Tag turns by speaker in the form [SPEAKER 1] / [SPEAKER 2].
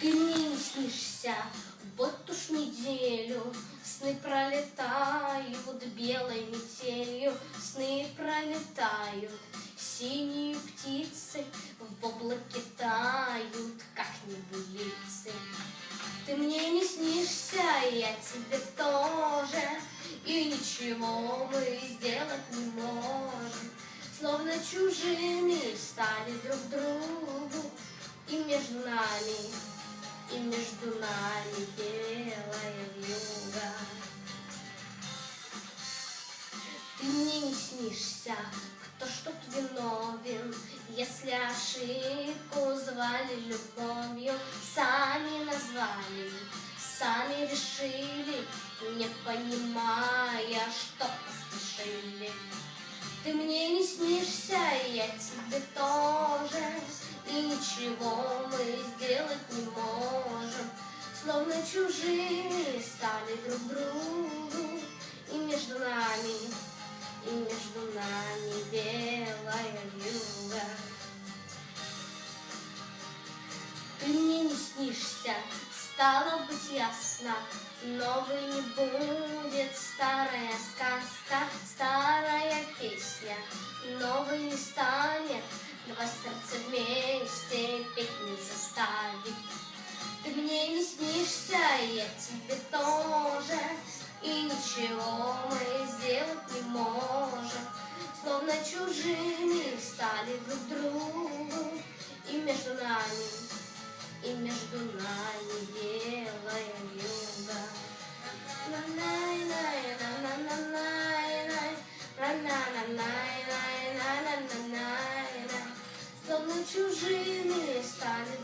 [SPEAKER 1] Ты мне не снишься, вот уж неделю Сны пролетают белой метелью, Сны пролетают синие птицы, В облаке тают, как небылицы. Ты мне не снишься, я тебе тоже, И ничего мы сделать не можем. Словно чужими стали друг другу, И между нами, и между нами белая вьюга. Ты мне не снишься, кто тут виновен, Если ошибку звали любовью, Сами назвали, сами решили, Не понимая, что поспешили. Ты мне не снишься, я тебе тоже, И ничего мы сделать не можем, Словно чужими стали друг другу, И между нами, и между нами белая стало быть ясно, Новой не будет старая сказка, старая песня, Новой не станет, два сердца вместе петь не заставит. Ты мне не снишься, я тебе тоже, И ничего мы сделать не можем, Словно чужими стали друг другу, И между нами, и между нами белая юга. Словно чужими стали